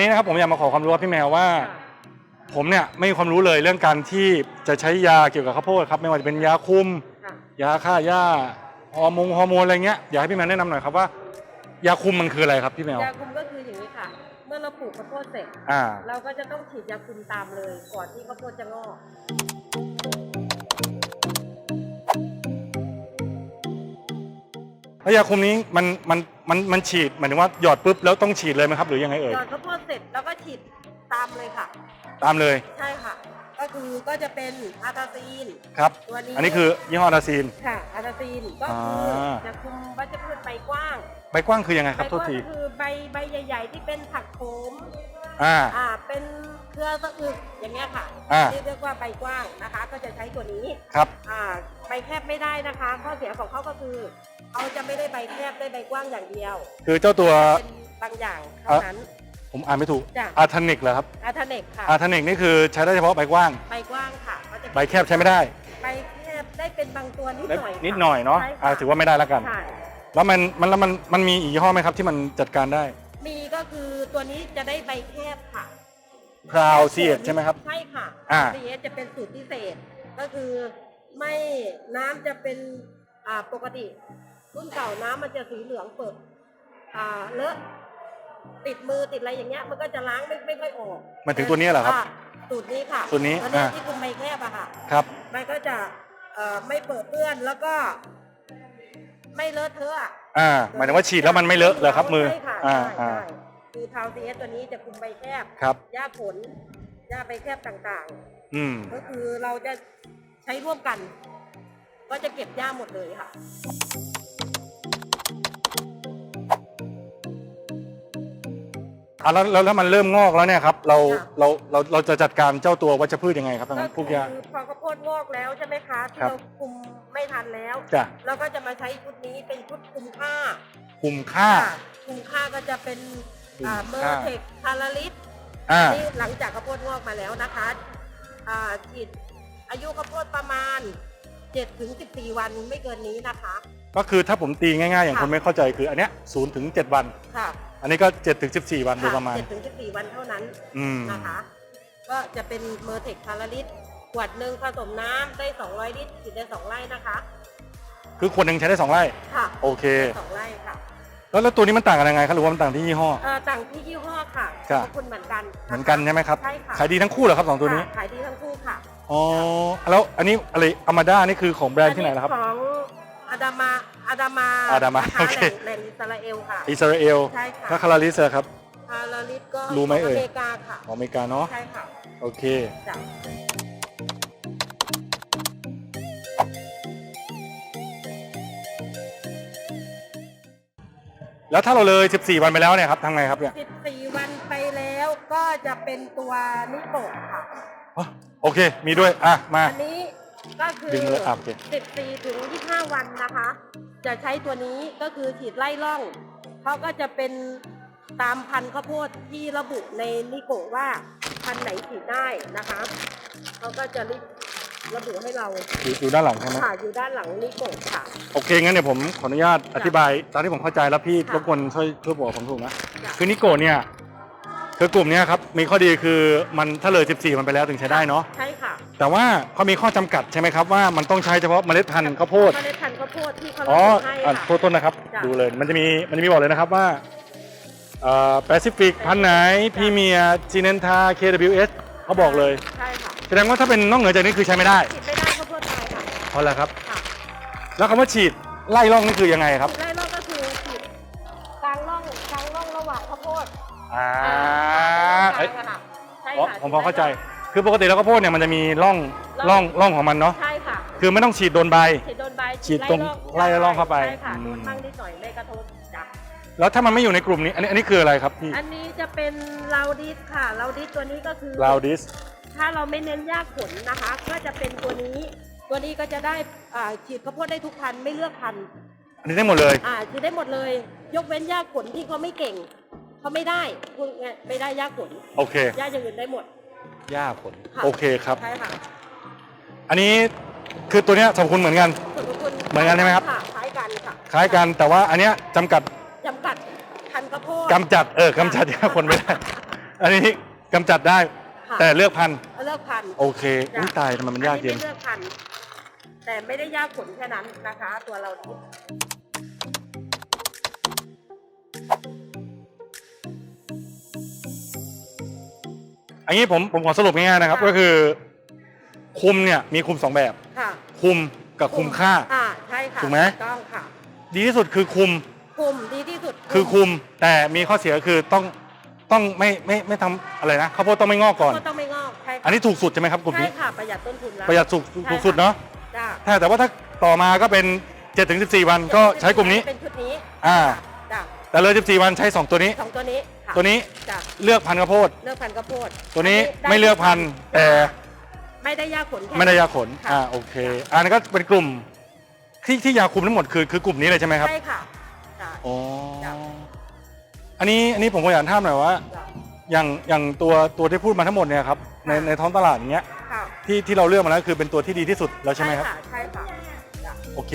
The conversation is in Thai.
นี้นะครับผมอยากมาขอความรู้ว่าพี่แมวว่าค่ะผมเนี่ยไม่มีความรู้เลยเรื่องการที่จะใช้ยาเกี่ยวกับข้าวโพดครับไม่ว่าจะเป็นยาคุม ค่ะยาฆ่าหญ้าฮอร์โมนฮอร์โมนอะไรเงี้ยอยากให้พี่แมวแนะนำหน่อยครับว่ายาคุมมันคืออะไรครับพี่แมวยาคุมก็คืออย่างนี้ค่ะ เมื่อเราปลูกข้าวโพดเสร็จ อ่า เราก็จะต้องฉีดยาคุมตามเลย ก่อนที่ข้าวโพดจะงอก แล้วยาคุมนี้มันมันมันมันฉีดหมายถึงว่าหยอดปุ๊บแล้วต้องฉีดเลยไหมครับหรือยังไงเอ่ยหยอดข้าวโพ เลยค่ะ ตามเลยใช่ค่ะ ก็คือก็จะเป็นอาตาซีน ครับ ตัวนี้ อันนี้คือยี่ห้อดาซีน ค่ะอาตาซีนก็คืออา จะคุมวัชพืชใบกว้างใบกว้างคือยังไงคใบรับกโทษว้างทีก็คือใบใบใหญ่ ๆ ที่เป็นผักโขมอ่า อ่าเป็นเครือสะอึกอย่างเงี้ยค่ะอ่า ที่เรียกว่าใบกว้างนะคะ ก็จะใช้ตัวนี้ ครับ อ่าใบแคบไม่ได้นะคะ ข้อเสียของเขาก็คือเขาจะไม่ได้ใบแคบได้ใบกว้างอย่างเดียวคือเจ้าตัวเป็นบางอย่างเท่านั้น ผมอ่านไม่ถูกจ้ะ อาร์ทานิกเหรอครับอาทเนกค่ะอาร์ทานิกนี่คือใช้ได้เฉพาะใบกว้าง ใบกว้างค่ะเขาจะใบแคบใช้ไม่ได้ใบแคบได้เป็นบางตัวนิดได้หน่อยค่ะนิดหน่อยเนาะใช่อ่าค่ะถือว่าไม่ได้แล้วกัน ใช่แล้วมันมันแล้วมันมันมีอีกยี่ห้อไหมครับที่มันจัดการได้มีก็คือตัวนี้จะได้ใบแคบค่ะ พราวซีเอใช่ไหมครับ ใช่ค่ะอ่าซีเอจะเป็นสูตรพิเศษ ก็คือไม่น้ำจะเป็นอ่าปกติ รุ่นเก่าน้ำมันจะสีเหลืองเปิดอ่าเลอะ ติดมือติดอะไรอย่างเงี้ยมันก็จะล้างไม่ไม่ค่อยออกมันถึงตัวนี้เหรอครับาสูตรนี้ค่ะสูตรนี้ตัวนี้อ่า ที่คุมใบแคบอะค่ะ ครับ มันก็จะเอ่อไม่เปิดเปื้อนแล้วก็ ไม่เลอะเทอะอะอ่า หมายถึงว่าฉีดแล้วมันไม่เลอะเลยครับมือ ใช่ค่ะอ่า ใช่อ่า ใช่คือทาวซีเอสตัวนี้จะคุมใบแคบครับ หญ้าผลหญ้าใบแคบต่างอืม ๆ ก็คือเราจะใช้ร่วมกัน ก็จะเก็บหญ้าหมดเลยค่ะ อะแล้วแล้วแล้วมันเริ่มงอกแล้วเนี่ยครับเราค่ะ เราเราเราจะจัดการเจ้าตัววัชพืชยังไงครับทั้งก็นั้นพวกคืยา พอข้าวโพดงอกแล้วใช่ไหมคะที่ครับ เราคุมไม่ทันแล้วจ้ะเราก็จะมาใช้ชุดนี้เป็นชุดคุมค่าคุมค่า ค่ะคุมค่าก็จะเป็นอ่าคุเมมอค่าร์เทคพาราลิสอ่านี่หลังจากข้าวโพดงอกมาแล้วนะคะอ่าฉีดอายุข้าวโพดประมาณ7ถึง14 วันไม่เกินนี้นะคะ ก็คือถ้าผมตีง่ายๆ อย่างค่ะคนไม่เข้าใจคืออันเนี้ยศูนย์ถึงเจ็ดวัน ค่ะ อันนี้ก็เจ็ดถึงสิบสี่วันโดยประมาณเจ็ดถึง14 วันเท่านั้นอืม นะคะ ก็จะเป็นเมอร์เทคพาราลิสขวดหนึ่งผสมน้ำได้ 200 ลิตรฉีดได้ 2 ไร่นะคะ คือคนหนึ่งใช้ได้สองไร่ ค่ะโอเคสองไร่ค่ะแล้วแล้วตัวนี้มันต่างกันยังไงครับหรือว่ามันต่างที่ยี่ห้อ เอ่อต่างที่ยี่ห้อค่ะจ้ะขอบคุณเหมือนกันะคะเหมือนกันใช่ไหมครับ ใช่ค่ะขายดีทั้งคู่เหรอครับสองตัวนี้ ค่ะขายดีทั้งคู่ค่ะอ๋อ แล้วอันนี้อะไรอามาด้านี่คือของแบรนด์ที่ไหนนะครับ ของอาดามา อาดามาอาดามานะคะโอเคแหล่งแหล่งอิสราเอลค่ะ อิสราเอลใช่ค่ะ ถ้าคาราลิสอะครับพาราลิสก็รู้ไหมเอ่ย ขงอเมริกาค่ะ ของอเมริกาเนาะ ใช่ค่ะโอเค จ้ะแล้วถ้าเราเลย 14 วันไปแล้วเนี่ยครับทำไงครับเนี่ยสิบสี่วันไปแล้วก็จะเป็นตัวนิโกะค่ะ อ๋อโอเค มีด้วย อะ มา อันนี้ก็คือดึงเลยอะโอเคสิบสี่ถึงยี่ห้าวันนะคะ จะใช้ตัวนี้ก็คือฉีดไล่ล่องเขาก็จะเป็นตามพันธุ์ข้าวโพดที่ระบุในนิโกะว่าพันธุ์ไหนฉีดได้นะคะเขาก็จะรีบระบุให้เราอยู่อยู่ด้านหลังใช่ไหมค่ะอยู่ด้านหลังนิโกะค่ะ โอเคงั้นเดี๋ยวผมขออนุญาตอธิบายตามที่ผมเข้าใจแล้วพี่ค่ะรบกวนช่วยช่วยบอกผมถูกนะจ้ะคือนิโกะเนี่ยคือกลุ่มเนี้ยครับมีข้อดีคือมันถ้าเลย 14 มันไปแล้วถึงใช้ได้เนาะใช่ค่ะ แต่ว่าเขามีข้อจำกัดใช่ไหมครับว่ามันต้องใช้เฉพาะเมล็ดพันธุ์ข้าวโพด เมล็ดพันธุ์ข้าวโพดที่เขาระอ๋อบุให้อะค่ะ โทษต้นนะครับ จ้ะ ดูเลย มันจะมี มันจะมีบอกเลยนะครับว่าเอ่อแปซิฟิกพันธุ์ไหนพรีเมียจีเนนทา KWS เขาบอกเลย ใช่ค่ะแสดงว่าถ้าเป็นนอกเหนือจากนี้คือใช้ไม่ได้ฉีดไม่ได้ข้าวโพดตายค่ะเพราะอะไรครับ ค่ะแล้วคำว่าฉีดไล่ร่องนี่คือยังไงครับ ฉีดไล่ร่องก็คือฉีดกลางร่องกลางร่องระหว่างข้าวโพดอ่าอ่าเอ้ยกลางอะค่ะใช่อ๋อค่ะผมพอเข้าใจ คือปกติแล้วข้าวโพดเนี่ยมันจะมีร่องร่องร่องของมันเนาะ ใช่ค่ะคือไม่ต้องฉีดโดนใบ ฉีดโดนใบ ฉีดตรงไล่ร่องเข้าไปใช่ค่ะอืม โดนบ้างนิดหน่อยไม่กระทบจ้ะแล้วถ้ามันไม่อยู่ในกลุ่มนี้ อันนี้อันนี้คืออะไรครับพี่อันนี้จะเป็นลาวดิสค่ะลาวดิสตัวนี้ก็คือ ลาวดิส ถ้าเราไม่เน้นยากผลนะคะ ก็จะเป็นตัวนี้ ตัวนี้ก็จะได้อ่าฉีดข้าวโพดได้ทุกพันธุ์ไม่เลือกพันธุ์อันนี้ได้หมดเลย อ่าฉีดได้หมดเลย ยกเว้นยากผลที่เขาไม่เก่งเขาไม่ได้พูดง่ายไม่ได้ยากผลโอเคยากอย่างอื่นได้หมด ย่าผล ค่ะ โอเคครับ ใช่ค่ะ อันนี้คือตัวเนี้ยสรรพคุณเหมือนกันส่วนของคุณ เหมือนกันใช่ไหมครับ ค่ะคล้ายกันค่ะคล้ายกันแต่ว่าอันเนี้ยจำกัดจำกัดพันธุ์ข้าวโพดกำจัดเออกำจัดยาคนไม่ได้ อันนี้กำจัดได้ ค่ะแต่เลือกพันธุ์เลือกพันธุ์โอเคอุ้ยตายทำไมมันยากเย็น อัไม่เลือกพันธุ์แต่ไม่ได้ยากผลแค่นั้นนะคะ ตัวเรานี้อันนี้ผมผมขอสรุปง่ายๆนะครับ ก็คือ คุมเนี่ยมีคุมสองแบบ ค่ะ คุม กับคุมค่า อ่าใช่ค่ะถูกไหม ต้องค่ะ ดีที่สุดคือคุมคุมดีที่สุดคือคุม แต่มีข้อเสียคือต้องต้องไม่ไม่ไม่ทำอะไรนะข้าวโพดต้องไม่งอกก่อน ก็ต้องไม่งอกใช่ค่ะอันนี้ถูกสุดใช่ไหมครับกลุ่มใช่นี้ค่ะประหยัดต้นทุนแล้วประหยัดสุดใช่ถูกสุดเนาะจ้าถ้าแต่ว่าถ้าต่อมาก็เป็น7ถึง14 วันก็ใช้กลุ่มนี้ เป็นชุดนี้อ่า จ้าแต่เลย14 วันใช้ 2 ตัวนี้ สองตัวนี้ค่ะตัวนี้จ้าเลือกพันธุ์ข้าวโพด เลือกพันธุ์ข้าวโพดตัวนี้ด้ไม่เลือกพันธุ์แต่ ไม่ได้ยากผลแค่ ไม่ได้ยาขนค่ะ อ่าโอเค อันนั้นก็เป็นกลุ่มที่ที่ยาคุมทั้งหมดคือคือกลุ่มนี้เลยใช่ไหมครับใช่ค่ะจ้าอ๋อจ้ะ อันนี้อันนี้ผมก็อยากถามหน่อยว่า จ้าอย่างอย่างตัวตัวที่พูดมาทั้งหมดเนี่ยครับในค่ะ ในท้องตลาดอย่างเงี้ยค่ะที่ที่เราเลือกมาแล้วคือเป็นตัวที่ดีที่สุดแล้วใช่ไหมครับใช่ค่ะใช่ค่ะจ้าโอเค